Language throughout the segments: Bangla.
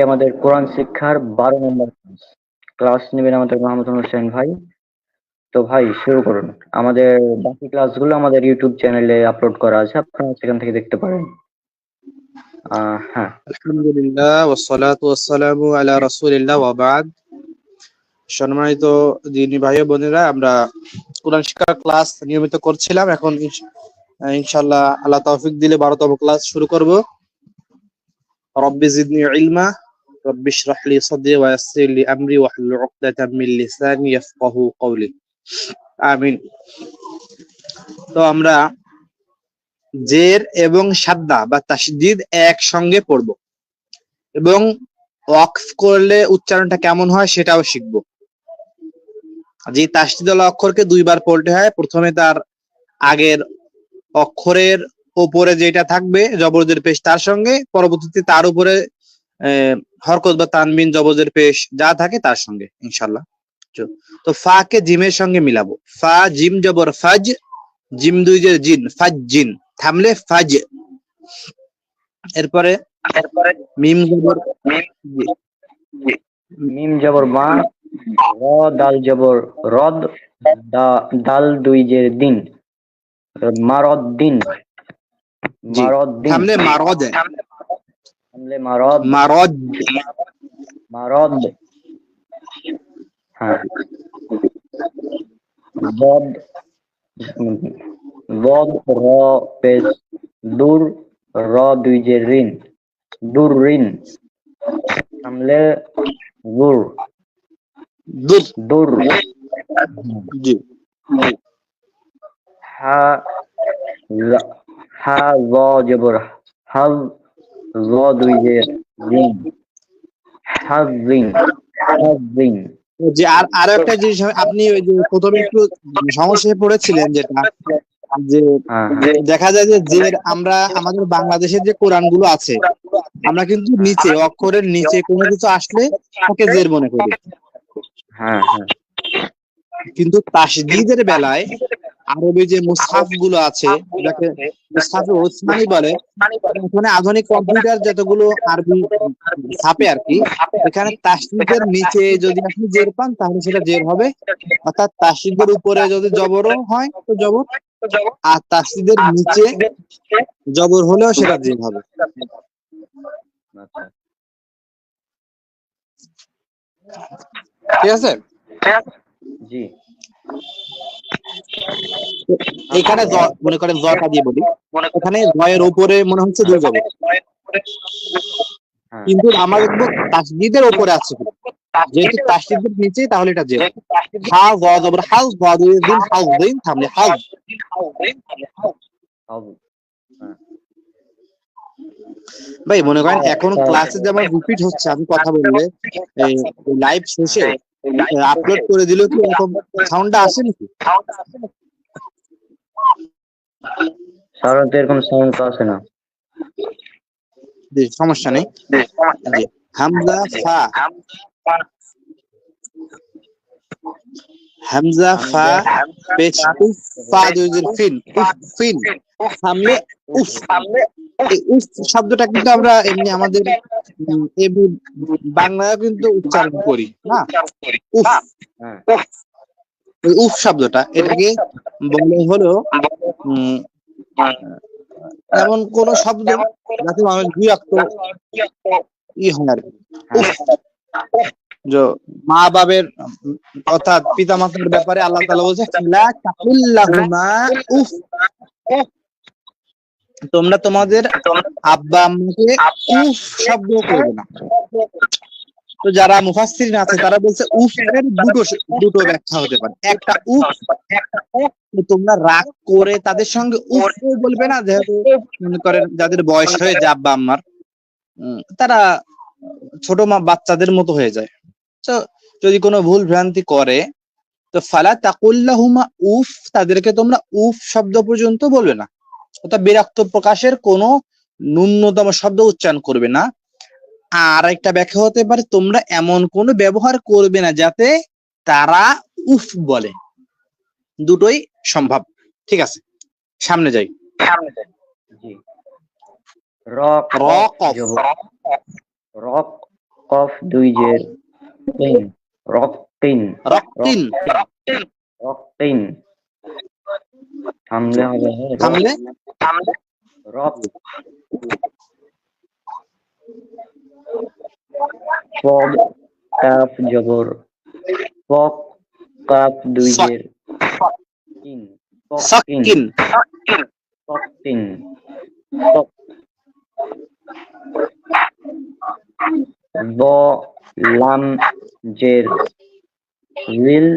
আমাদের কোরআন শিক্ষার 12 নম্বর ক্লাস। নেবেন আমাদের মাহমুদুল হোসেন ভাই। তো ভাই শুরু করুন। আমাদের বাকি ক্লাসগুলো আমাদের ইউটিউব চ্যানেলে আপলোড করা আছে। আপনারা সেখান থেকে দেখতে পারেন। আহ হ্যাঁ। আলহামদুলিল্লাহ সম্মানিত দিনী ভাই বোনেরা আমরা কোরআন শিক্ষার ক্লাস নিয়মিত করছিলাম। এখন ইনশ- আহ, ইনশাআল্লাহ আল্লাহ তৌফিক দিলে 12তম ক্লাস শুরু করব। রব্বি জিদনি ইলমা রব্বি ইশরাহ লি সাদরি ওয়া ইয়াসসির লি আমরি ওয়াহলুল উকদাতাম মিন লিসানি ইয়াফকাহু কওলি আমিন। তো আমরা জের এবং সাদ্দা বা তাসদিদ একসঙ্গে পড়ব এবং ওয়াকফ করলে উচ্চারণটা কেমন হয় সেটাও শিখব। যে তাসদিদ অক্ষরকে দুইবার পড়তে হয়। প্রথমে তার আগের অক্ষরের উপরে যেটা থাকবে জবরদের পেশ তার সঙ্গে পরবর্তীতে তার উপরে হরকত বা তানবিন জবরদের পেশ যা থাকে তার সঙ্গে ইনশাল্লাহ তো ফা কে জিমের সঙ্গে মিলাবো। ফা জিম জবর ফাজ জিম দুই যে জিন ফাজ জিন। থামলে ফাজ। এরপরে এরপরে মিম জবর মিম জবর মা র দাল জবর রদ দাল দুই যে দিন। মারদ দিন। মারদ দিন থামলে মারদ থামলে মারদ। মারদ। মারদ। হ্যাঁ। বদ। বদ র পেশ দূর র দুই যে ঋণ। দূর ঋণ। থামলে দূর দুর দূর জি হা হা জ জবর হাজ জ দুই যে রিং হাজিন হাজিন যে আর আরও একটা জিনিস হয়, আপনি ওই যে প্রথমে একটু সমস্যায় পড়েছিলেন যেটা যে হ্যাঁ দেখা যায় যে যে আমরা আমাদের বাংলাদেশের যে কোরআনগুলো আছে আমরা কিন্তু নিচে অক্ষরের নিচে কোনো কিছু আসলে তাকে জের মনে করি। হ্যাঁ হ্যাঁ। কিন্তু তাসদিদের বেলায় আরবি যে মুসহাফগুলো আছে, যাকে মুসহাফে ওসমানি বলে ওখানে আধুনিক কম্পিউটার যতগুলো আরবি ছাপে আর কি, এখানে তাসদিদের নিচে যদি আপনি জের পান, তাহলে সেটা জের হবে। অর্থাৎ তাসদিদের উপরে যদি জবরও হয়, তো জবর। আর তাসদিদের নিচে জবর হলেও সেটা জের হবে। আচ্ছা। ঠিক আছে? জি। এখানে মনে করেন জটা দিয়ে বলি। এখানে জয়ের উপরে মনে হচ্ছে দুই জবর হ্যাঁ। কিন্তু আমরা তাসদিদের উপরে আছে। যেহেতু তাসদিদের নিচে তাহলে এটা জের হা জবর হাজ জ দুই দিন হাজ দিন থামলে হাজ ভাই মনে করেন এখন ক্লাসে যেমন রিপিট হচ্ছে আমি কথা বললে লাইভ শেষে আপলোড করে দিল কি এরকম সাউন্ডটা আসে নাকি? সাধারণত এরকম সাউন্ড তো আসে না। জি, সমস্যা নেই। জি হামজা ফা। হামজা ফা পেশ ফা দুই ফিন ফিন সামনে উফ। শব্দটা কিন্তু আমরা এমনি আমাদের বাংলায় কিন্তু উচ্চারণ করি, না? উফ হ্যাঁ। শব্দটা এটাকে বলে হলো এমন কোন শব্দ যাতে মানুষ বিরক্ত ই হয় আর মা বাবের, অর্থাৎ পিতা মাতার ব্যাপারে আল্লাহ তাআলা বলছে উফ। তোমরা তোমাদের আব্বা আম্মাকে উফ শব্দ করবে না। তো যারা মুফাসসিরিন আছে তারা বলছে উফ এর দুটো দুটো ব্যাখ্যা হতে পারে। একটা উফ তোমরা রাগ করে তাদের সঙ্গে উফ বলবে না যেহেতু মনে করেন যাদের বয়স হয়ে যায় আব্বা আম্মার তারা ছোট মা বাচ্চাদের মতো হয়ে যায়। তো যদি কোনো ভুল ভ্রান্তি করে তো ফালা তাকুল্লাহুমা উফ তাদেরকে তোমরা উফ শব্দ পর্যন্ত বলবে না। অর্থাৎ বিরক্ত প্রকাশের কোনো ন্যূনতম শব্দ উচ্চারণ করবে না। আর একটা ব্যাখ্যা হতে পারে তোমরা এমন কোনো ব্যবহার করবে না যাতে তারা উফ বলে। দুটোই সম্ভব। ঠিক আছে সামনে যাই। র কফ রক কফ দুই জের রক্তিন রক্তিন রক্তিন থামলে হবে হে, রক- থামলে রক পদ কাফ জবর পক কাফ দুই সক। জের তিন পকিন সাকিন পকিন পক ব লাম জের রিল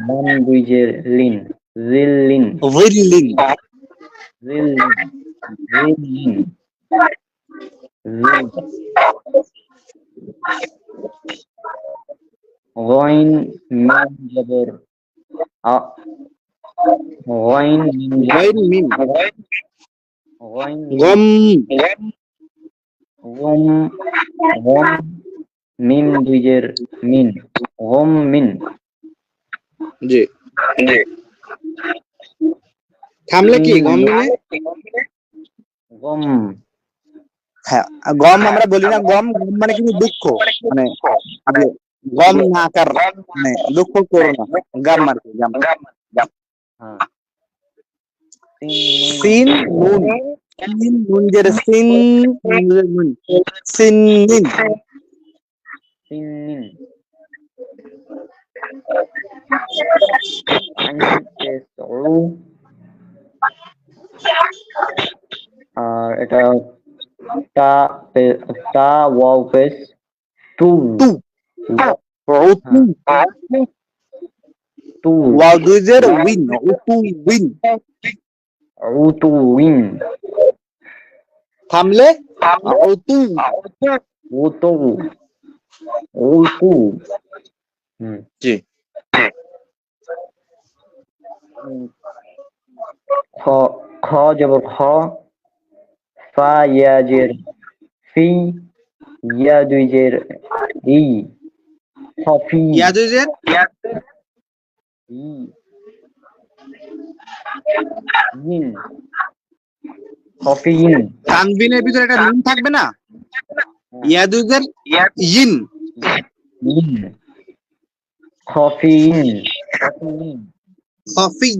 লাম দুই জের লিন রিল লিন ভিল্লিন রিল লিন রিল লিন রিল গইন মিম জবর আ গইন মিম গাইন মিম গইন গম গম গম মিম দুইজের মিন গম মিন জি থামলে কি গম মিনে গম হ্যাঁ গম আমরা বলি না গম গম মানে কিন্তু দুঃখ মানে আগে গম না আকার মানে দুঃখ করো না গাম আর কি গাম হ্যাঁ। সিন নুন সিন নুন জের সিন নুন জের নুন সিন নিন। সিনিন আইন পেস উ আর এটা তা পে- তা ওয়াও পেস টু। টু। টু। ওয়াও দুই উইন উতু উইন। উতু উইন। থামলে? হুম। জি। খ খ জবর খ ফা ইয়া জের ফি ইয়া দুই জের ই খফি ইয়া দুই জের? ই ইন খফিন তানবিনের ভিতরে একটা নুন থাকবে না? ইয়া দুই জের? ইন। ইন। খফিন খফিন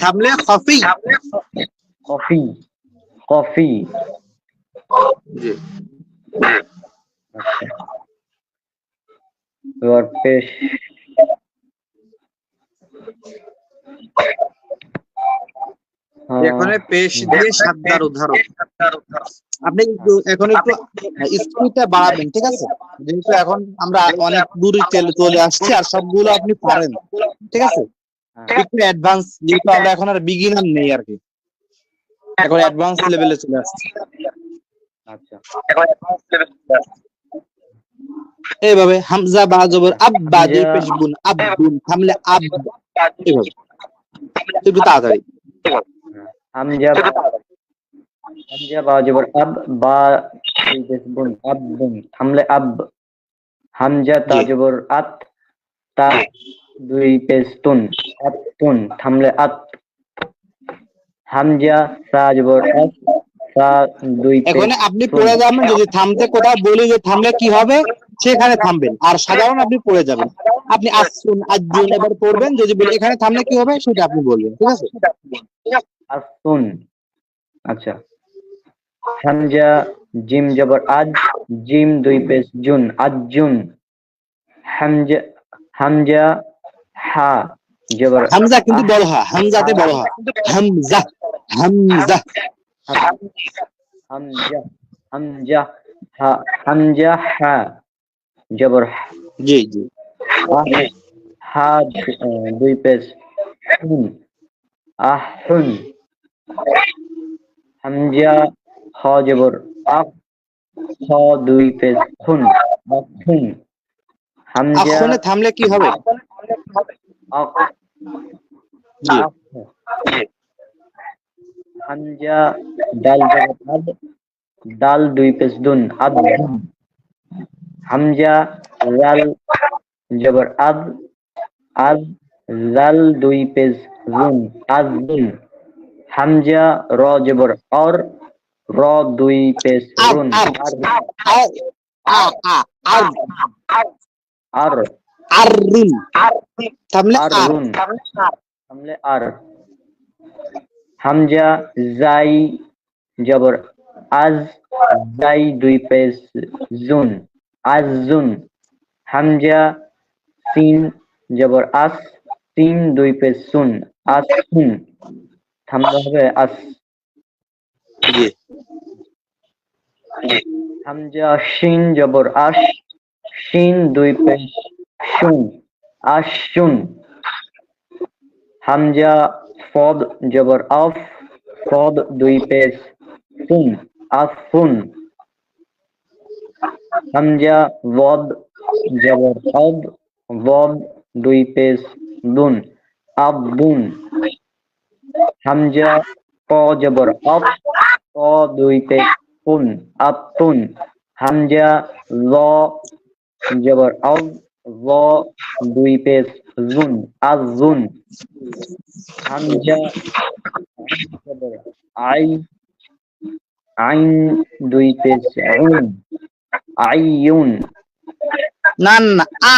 থামলে খফি জি। এবার পেশ। হ্যাঁ, এখানে পেশ দিয়ে সাতটার উদাহরণ। আপনি একটু এখন একটু স্পিডটা বাড়াবেন ঠিক আছে? যেহেতু এখন আমরা অনেক দূরে চলে চলে আসছি আর সবগুলো আপনি পারেন ঠিক আছে? হ্যাঁ, একটু অ্যাডভান্স যেহেতু আমরা এখন আর বিগিনার নেই আর কি। এখন অ্যাডভান্স লেভেলে চলে আসছি। আচ্ছা। এইভাবে হামজা বা জবর আব্বা দুই পেশ বুন আব্বুন থামলে আব এইভাবে। একটু তাড়াতাড়ি। হামজা দুই হামজা আত তা তুন থামলে আত হামজা আত আপনি পড়ে যাবেন যদি থামতে কোথাও বলি যে থামলে কি হবে সেখানে থামবেন। আর সাধারণ আপনি পড়ে যাবেন। আপনি আসুন আজুন এবার পড়বেন যদি বলি এখানে থামলে কি হবে সেটা আপনি বলবেন ঠিক আছে? আসুন আচ্ছা। হামজা জিম জবর আজ জিম দুই পেশ জুন আজুন হামজা হামজা হা জবর হামজা কিন্তু বড় হা হামজাতে বড় হা। হামজা হামজা। হামজা হামজা হা হামজা হা জবর জি জি। আহ হা আহ, দুই পেশ হুন। আহুন হামজা খ জবর আখ খ দুই পেশ খুন আখুন হামজা আখনে থামলে কি হবে? আখ জি। হামজা ডাল জবর আদ ডাল দুই পেশ দুন আদুন হামজা জাল জবর আদ আজ জাল দুই পেজ জুন আজুন হামজা র জবর অর র দুই পেজ রুন আর আর রুন। তাহলে আর রুন। সামলে আর। হামজা জাই জবর আজ জাই দুই পেজ জুন আজুন হামজা সিন জবর আস সিন দুই পেজ সুন। আসুন থামতে হবে আস। জি হামজা শিন জবর আশ শিন দুই পেশ শুন আশুন হামজা ফদ, জবর আফ, ফদ, দুই পেশ ফুন আফুন হামজা ওয়াদ, জবর আদ, ওয়াদ, দুই পেশ দুন আবুন হামজা ক, জবর আপ ক দুই পেশ কুন আতুন হামজা ল জবর আউ ল দুই পেশ জুন আজুন হামজা, জবর, আই, আইন দুই পেশ উন আইয়ুন। না না আ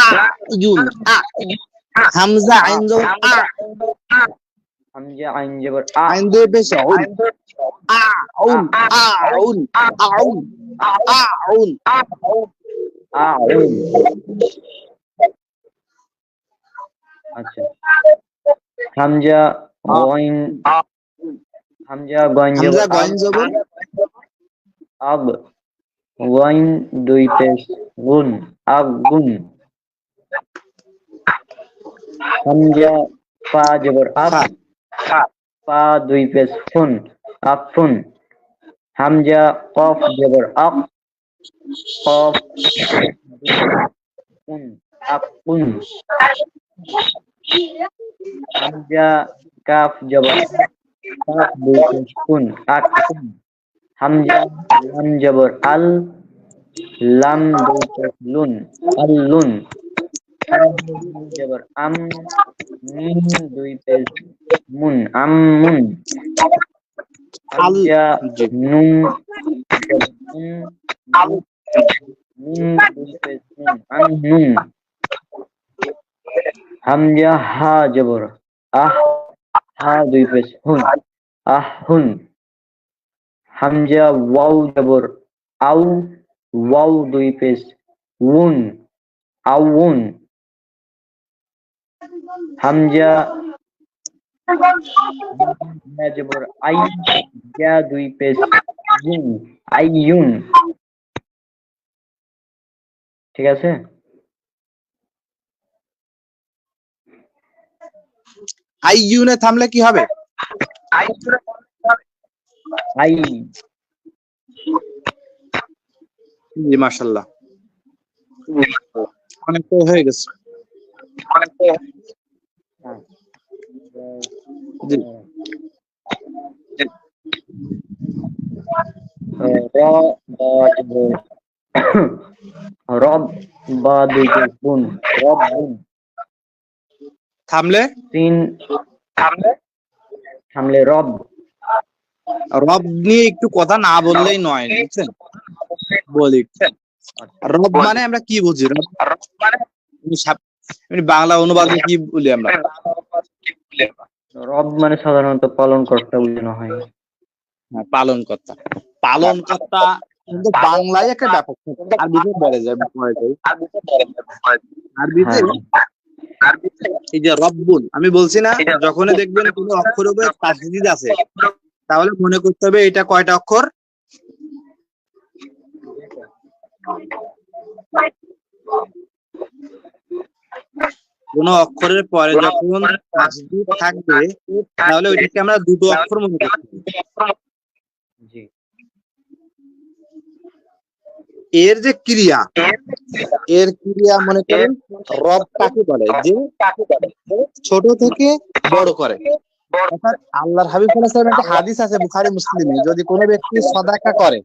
ইউন আ, হামজা, আইন যখন আ। হামজা আইন জবর আ আইন দুই পেশ আউন আউন আউন আউন আউন আউন আচ্ছা হামজা গইন হামজা গইন হামজা জবর গইন জবর আব গইন দুই পেশ গুন আগুন হামজা ফা জবর আপ দুই পেশ ফুন আফুন হামজা, কফ, জবর, আপ। কফ হামজা, কাফ, জবর কাফ দুই পেশ ফুন আকুন হামজা, লাম, জবর, আল। লাম, দুই পেশ লুন হামজা মিম জবর আম মিম দুই পেশ মুন আমুন হামজা জি। নুন দুই হামজা হা জবর। আহ হা দুই পেশ হুন। আহুন হামজা ওয়াও জবর। আউ ওয়াও দুই পেশ উন। আউন হামজা জবর আই যা দুই পেশ ইউন আইয়ুন। ঠিক আছে? আই ইউনে থামলে কি হবে? আই। জি মাশাআল্লাহ। অনেকটা হয়ে গেছে। বা জবর রব বা থামলে? তিন সামলে রব। রব নিয়ে একটু কথা না বললেই নয় বুঝছেন? বলি। রব মানে আমরা কি বুঝি? রব এমনি বাংলা অনুবাদে কি বলি আমরা? রব মানে সাধারণত পালন কর্তা বোঝানো হয়। হ্যাঁ, পালন কর্তা পালন কর্তা কিন্তু বাংলায় একটা ব্যাপক আরবিতে বলে যায় বলা যায়। আরবিতে? হ্যাঁ। এই যে রব্বুন আমি বলছি না যখনই দেখবেন কোনো অক্ষরের উপরে তাসদিদ আছে তাহলে মনে করতে হবে এটা কয়টা অক্ষর? কোন অক্ষরের পরে যখন থাকবে তাহলে ওইটাকে আমরা দুটো অক্ষর মনে। জি। এর যে ক্রিয়া এর ক্রিয়া মনে করেন রব কাকে বলে? যে ছোট থেকে বড় করে। অর্থাৎ আল্লাহর হাবিব সাল্লাল্লাহু আলাইহি একটা হাদিস আছে বুখারী মুসলিমে যদি কোনো ব্যক্তি সদাকা করে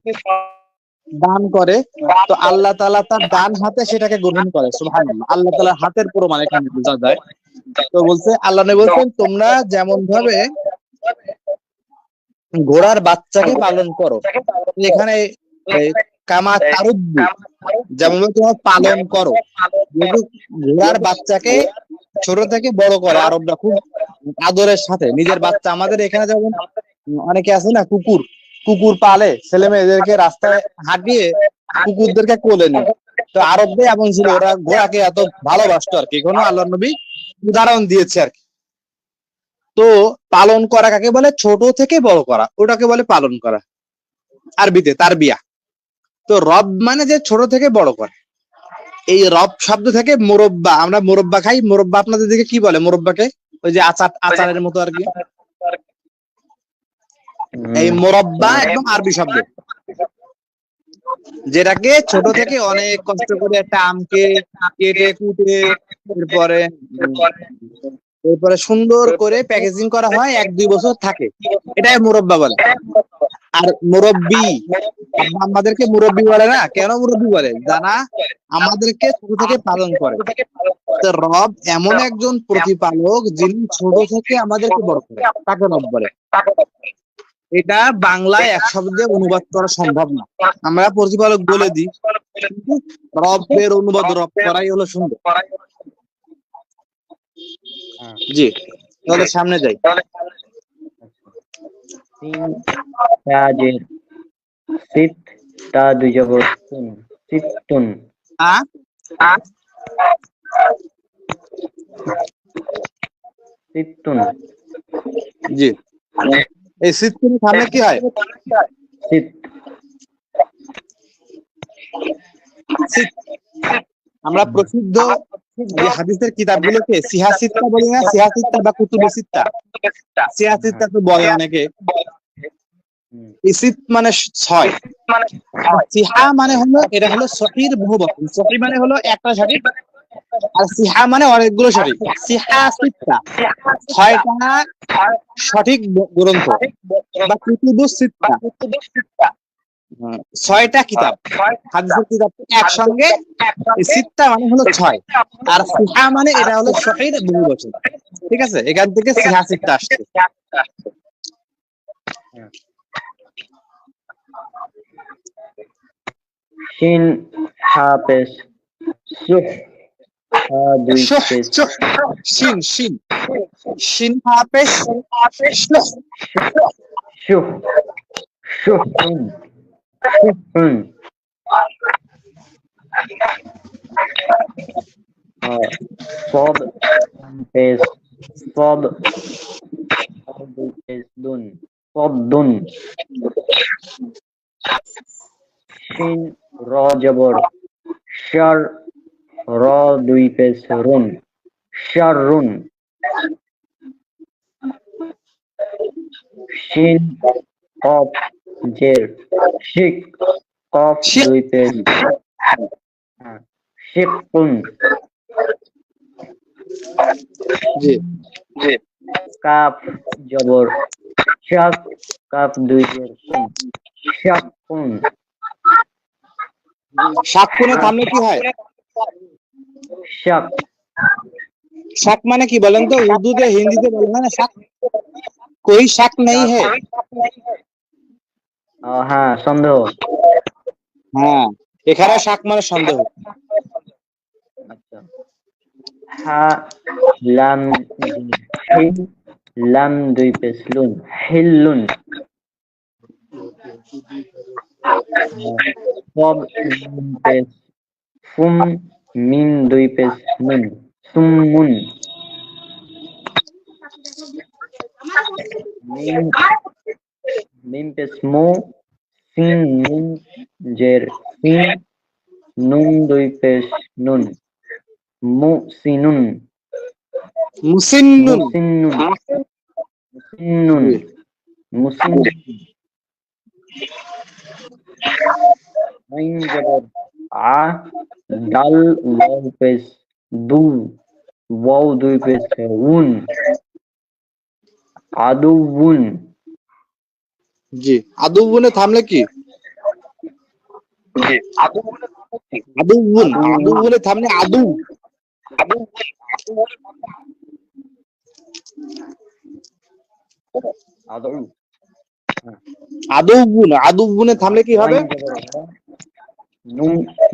দান করে, তো আল্লাহ তালা তার ডান হাতে সেটাকে গ্রহণ করে আল্লাহ তাআলার হাতের প্রমাণ এখানে বোঝা যায়। তো বলছে, আল্লাহ বলছেন, তোমরা যেমন ভাবে ঘোড়ার বাচ্চাকে পালন করো এখানে কামা তারুদ্দু যেমন তোমরা পালন করো। ঘোড়ার বাচ্চাকে ছোট থেকে বড় করে আরবরা খুব আদরের সাথে। নিজের বাচ্চা আমাদের এখানে যেমন, অনেকে আছে না, কুকুর কুকুর পালে ছেলে মেয়েদেরকে রাস্তায় হাঁটিয়ে কুকুরদেরকে কোলে নেয়। তো আরবদের এমন ছিল, ওরা ঘোড়াকে এত ভালোবাসতো আর কি। কোনো আল্লাহ নবী উদাহরণ দিয়েছে আর কি। তো পালন করা কাকে বলে? ছোট থেকে বড় করা। ওটাকে বলে পালন করা। আরবিতে তার বিয়া তো রব মানে যে ছোট থেকে বড় করে। এই রব শব্দ থেকে মোরব্বা, আমরা মোরব্বা খাই। মোরব্বা আপনাদের দিকে কি বলে? মোরব্বাকে? ওই যে আচার, আচারের মতো আর কি। এই মোরব্বা একদম আরবি শব্দ। যেটাকে ছোট থেকে অনেক কষ্ট করে একটা আমকে কেটে, কুটে, এরপরে এরপরে সুন্দর করে প্যাকেজিং করা হয়, এক দুই বছর থাকে। এটাই মুরব্বা বলে। আর মুরব্বি আমাদেরকে মুরব্বি বলে না? কেন মুরব্বি বলে? যারা আমাদেরকে ছোট থেকে পালন করে। রব এমন একজন প্রতিপালক যিনি ছোট থেকে আমাদেরকে বড় করে। তাকে রব বলে। এটা বাংলায় এক শব্দে অনুবাদ করা সম্ভব না। আমরা প্রতিপালক বলে দিই, রবের অনুবাদ, রব করাই হলো সুন্দর। জি, তাহলে সামনে যাই। সিত্তুন জি। এই সিদ্ধের সামনে কি হয়? সিত আমরা প্রসিদ্ধ যে হাদিসের কিতাবগুলোকে বলি না? সিহাসিত্তা বা কুতুবে সিত্তা? সিহাসিত্তা তো বলে অনেকে। ইসিত মানে ছয়। সিহা মানে হলো এটা হলো সহির বহুবচন। সহি মানে হলো একটা আর সিহা মানে অনেকগুলো সঠিক সিহা সিত্তা। ছয়টা সঠিক গ্রন্থ বা কুতুবু সিত্তা। ছয়টা কিতাব। হাদিসের কিতাব একসঙ্গে। সিত্তা মানে হলো ছয়। আর সিহা মানে এটা হলো সহির বহুবচন ঠিক আছে? এখান থেকে সিহা সিত্তা আসছে। শিন হাফেজ সুহ Shin, Shin. Shin Hapesh. Shin Hapesh. Uh, Sob is Sob is Dun Sob Dun Shin Rajabur Shar র দুই পেশ রুন শাররুন। শিন কফ জের শিক কফ। দুই পেশ হ্যাঁ, শিকুন জি কাপ জবর শাক কাপ দুই কুন শাকুন শাক কোনে থামলে কি হয়? শাক। শাক মানে কি বলেন তো? উর্দুতে হিন্দিতে বলে না শাক? কোই শাক নেই হে? হ্যাঁ সন্দেহ। হ্যাঁ এখানে শাক মানে সন্দেহ। আচ্ছা। হা লাম লাম দুই পেশ লুন হিল্লুন সব মিম পেশ ফুম মিম দুই পেশ মুন সুমুন মিম মিম পেশ মু সিন নুন জের সিন নুন দুই পেশ নুন মু সিনুন মুসিন্নুন মুসিন্নুন মুসিন্নুন মুসিন্নুন আইন জবর আ ডাল ওয়াও পেশ দু ওয়াও দুই পেশ উন। আদুউন জি আদু বনে থামলে কি? আদু বুন আদু বলে থামলে আদু। আদৌ আদু বুন আদু বুনে থামলে কি হবে?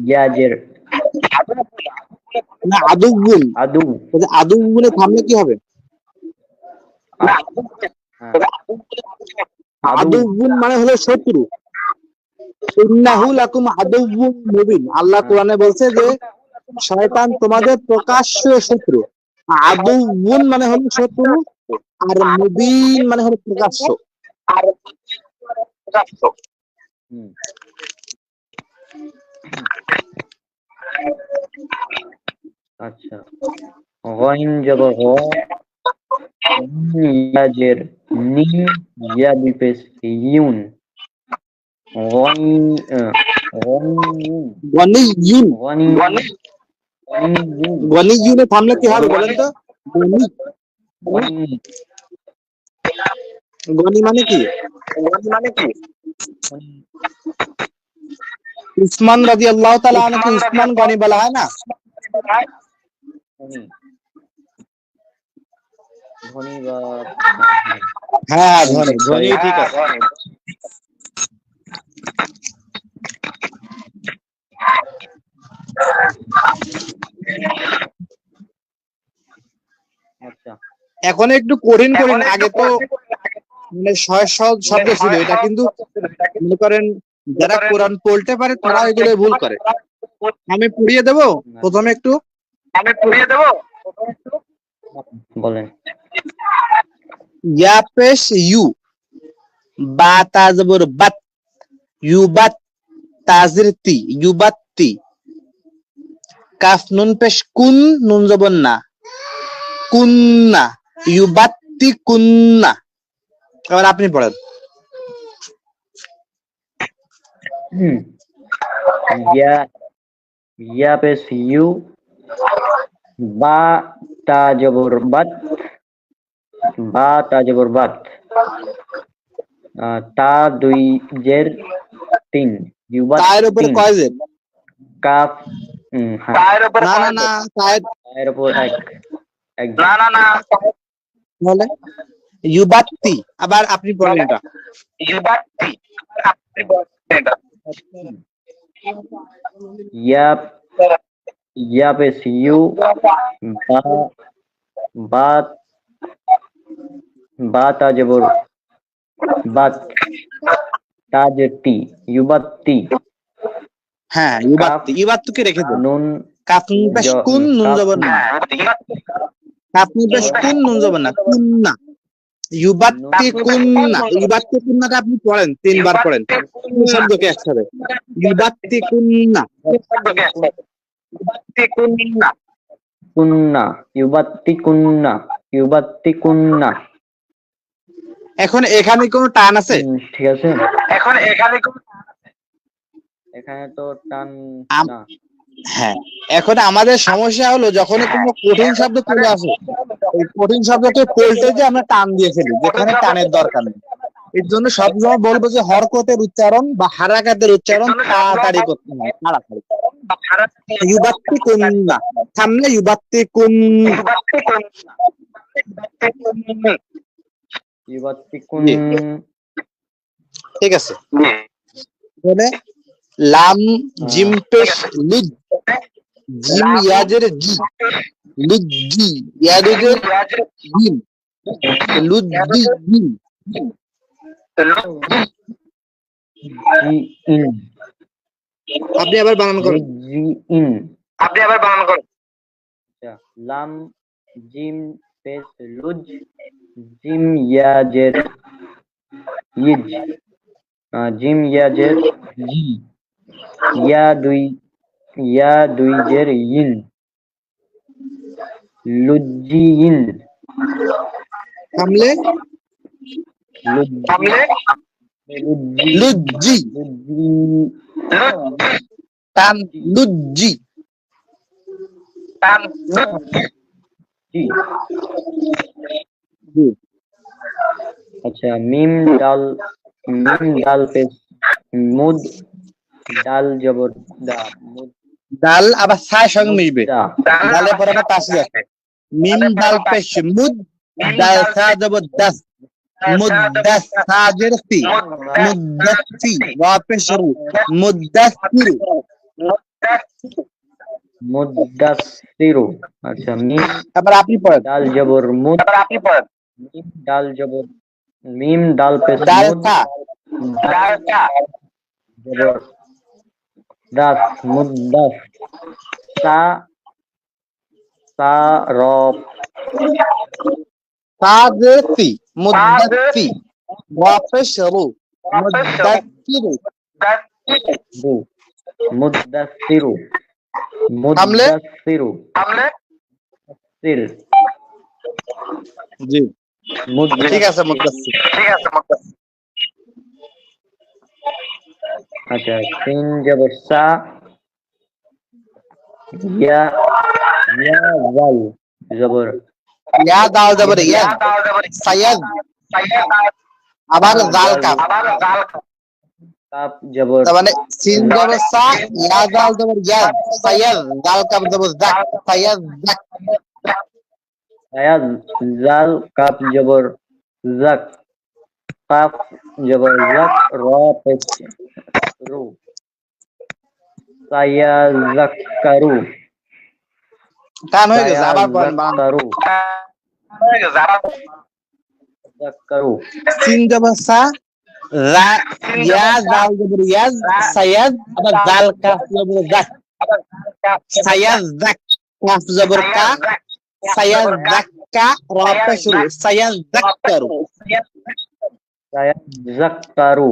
ইয়াজের না আদু থামলে কি হবে? মানে হলো শত্রু। ইন্নাহু লাকুম আদুউম মুবিন। আল্লাহ কোরআনে বলছে যে শয়তান তোমাদের প্রকাশ্য শত্রু। আদুউন মানে হলো শত্রু আর মুবিন মানে হলো প্রকাশ্য। হুম। আচ্ছা গইন জব গ ইয়াজের নি ইয়া বিপেস ইউন গইন গইন গনিয়ুন গনি গনিয়ুন গনিয়ুনে থামলে কি হবে বলেন তো গনি গনি গনি মানে কি উসমান রাদিয়াল্লাহু তাআলা আনহু উসমান গনি বলা হয় না ধনী ধনী বা হ্যাঁ ধনি ধনি ঠিক আছে। আচ্ছা। এখন একটু কঠিন কঠিন। আগে তো মানে সহজ সহজ শব্দ ছিল। এটা কিন্তু মনে করেন যারা কোরআন পড়তে পারে তারা এগুলো ভুল করে। আমি পড়িয়ে দেব? প্রথমে একটু। বলেন। ইয়া পেশ ইউ বা তাজবর বাত ইউবাত তাজির তি ইউবাত্তি কাফ নুন পেশ কুন নুন জবন না কুন্না ইউবাত্তি কুন্না এবার আপনি পড়েন ইয়া ইয়া পেশ ইউ বা তা জবর বাত বা তা জবর বাত তা দুই জের তিন। ইউবাত তায়ের উপরে কয় যে কাফ হুম, হ্যাঁ। না না না তায়ের এর উপর এক এক না না না। বলে ইউবাত্তি আবার আপনি পড়েন এটা। ইউবাতি আপনি বলেন ইয়া ইয়া পেশ ইউ বা বা বা তা জবর বাত ইউবাত্তি হ্যাঁ ইউবাত্তি ইউবাত্তুকে রেখে দেন নুন পেশ কুন নুন জবর না। পেশ কুন নুন জবর না কুন্না ইউবাত্তি কুন্না ইউবাত্তি কুন্নাটা আপনি পড়েন তিনবার পড়েন। শব্দকে একসাথে। ইউবাত্তি কুন্না কুন্না ইউবাত্তি কুন্না ইউবাত্তি কুন্না এখন এখানে কোনো টান আছে? ঠিক আছে। এখানে তো টান না। হ্যাঁ এখন আমাদের সমস্যা হলো যখন কোনো কঠিন শব্দ চলে আসে ওই কঠিন শব্দকে যে আমরা টান দিয়ে ফেলি যেখানে টানের দরকার নেই। এর জন্য সবসময় বলব যে হরকতের উচ্চারণ বা হারাকাতের উচ্চারণ তাড়াতাড়ি করতে হয় তাড়াতাড়ি। ইউবাত্তি কুন্না সামনে ইউবাত্তি কুন কুন জি। ঠিক আছে। বলে লাম জিম পেশ লুদ জিম ইয়াজের জি লুদ জি ইয়াজের জিম লুদ জি জিম। আপনি আবার বানান করেন। জি ইন। আপনি আবার বানান করেন। আচ্ছা লাম জিম পেশ লুজ জিম ইয়াজের ইজ আহ, জিম ইয়াজের জি ইয়া দুই ইয়া দুই জের ইন লুজ্জিইন সামলে লুজ্জি সামনে লুজ্জি লুজ্জি লুজ্জি টান লুজ্জি টান জি। জি। আচ্ছা মিম ডাল মিম ডাল পেশ মুদ ডাল জবর দা মুদ- ডাল আবার সার সঙ্গে মিশবে দা ডালের পরে আবার তাসি আছে। মিম ডাল পেশ মুদ ডাল সা জবর দাস মুদাস সাজের সি মুদাসি ওয়া পেশ রু মুদাসির মুদাসসিরু আচ্ছা মিম আবার আপনি পড়েন ডাল জবর মুদ মিম ডাল জবর মিম ডাল পেশ ডাল মুদ সা ডাল জবর দাস মুদাস সা সা র সাজের সি মুদাসি ওয়া পেশ রু মুদাসির রু মুদাসসিরু আমলে? মুদাসসিরু সির জি মুদাসসির ঠিক আছে মুদাসির আচ্ছা সিন জবর সা ইয়া ইয়া ওয়াল জবর ইয়া দাল জবর ইয়া সায়াদ আবার জাল কাপ কাপ জবর তার মানে সিন জবর সা ইয়া দাল জবর ইয়া সায়াদ জাল কাপ জবর জাক সায়াদ জাক আয়াজ জাল কাপ জবর জাক কাপ জবর জাক র পেশ রু সায়া জাক্কারু টান হয়ে গেছে আবার পড়েন বানান জাক্কারু জাক্কারু সিন জবর সা রা ইয়া জাল জবর ইয়া সায়াদ আবার জাল কাপ জবর জাক সায়াদ জাক কাপ জবর কা সায়াদ জাক্কা র পেশ রু সায়াদ জাক্কারু সায়া জাক্কারু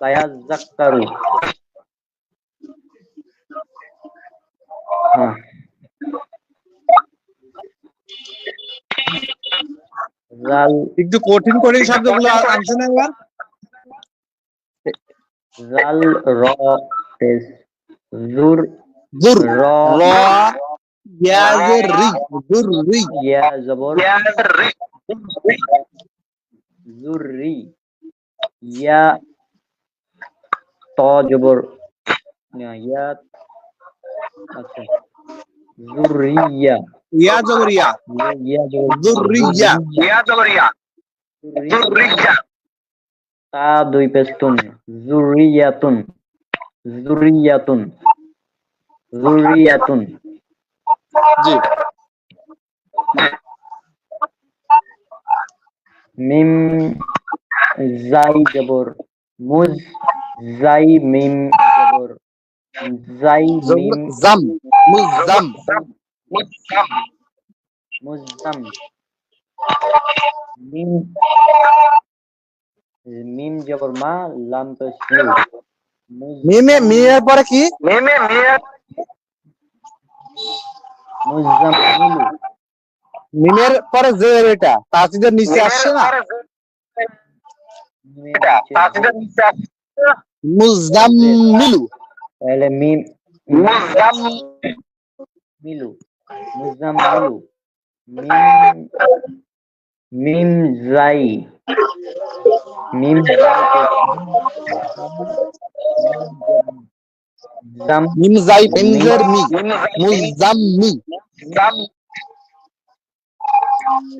সায়া জাক্কারু হ্যাঁ জাল একটু কঠিন কঠিন শব্দগুলো আনছেন একবার জাল র পেশ জুর জুর। র র ইয়া জের রি জুর রি। ইয়া জবর। জুররি ইয়া ত জবর। না, ইয়া আচ্ছা। জুররিয়া ইয়া জবর ইয়া ইয়া- জুররিয়া জুররিয়া তা দুই পেস্তুন জুরিয়াতুন জুরিয়াতুন জুরিয়াতুন জি। মিম জাই জবর। মুজ জাই মিম জবর। জাই মিম জাম। মুজাম মুজাম মিম মিম জবর মা লাম স্লু মিমে মিমের পরে কি? মুজাম্মিলু মিমের পরে যে এটা তাসিদের নিচে আসছে না? মিমের নিচে মুজাম্মিলু তাহলে মিম মিলু। মুজাম্মিলু মিম মিম জাই মিম মিম জাই মিমজের মি মুজাম্মি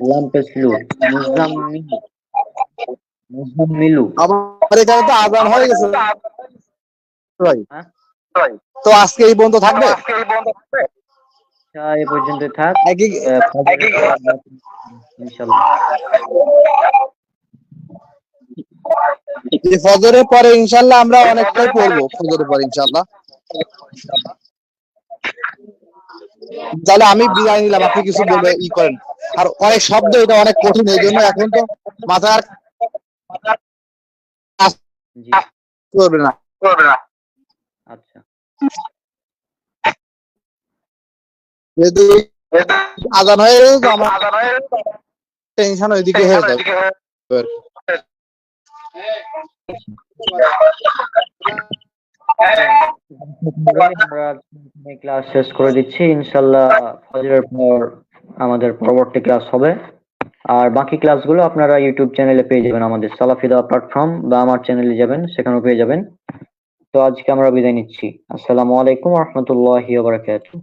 লাম পেসলু মুজাম্মিলু মুজাম্মিলু আবার এখানে তো আজান হয়ে গেছে? তো আজকে এই বন্ধ থাকবে? আচ্ছা এ পর্যন্ত থাক। ফজরের পরে ইনশাল্লাহ আমরা অনেকটাই পড়ব ফজরের পরে ইনশাল্লাহ। তাহলে আমি বিদায় নিলাম আপনি কিছু বলবে ই করেন। আর অনেক শব্দ এটা অনেক কঠিন এই জন্য এখন তো মাথা আর জি। করবে না। আচ্ছা। যেহেতু আজান হয়ে আমার টেনশন ওইদিকে হয়ে যাবে। ক্লাস শেষ করে দিচ্ছি। ইনশাল্লাহ ফজরের পর আমাদের পরবর্তী ক্লাস হবে। আর বাকি ক্লাসগুলো আপনারা ইউটিউব চ্যানেলে পেয়ে যাবেন আমাদের সালাফিদা প্ল্যাটফর্ম বা আমার চ্যানেলে যাবেন সেখানেও পেয়ে যাবেন। তো আজকে আমরা বিদায় নিচ্ছি। আসসালামু আলাইকুম রহমতুল্লাহি বারাকাতুহু।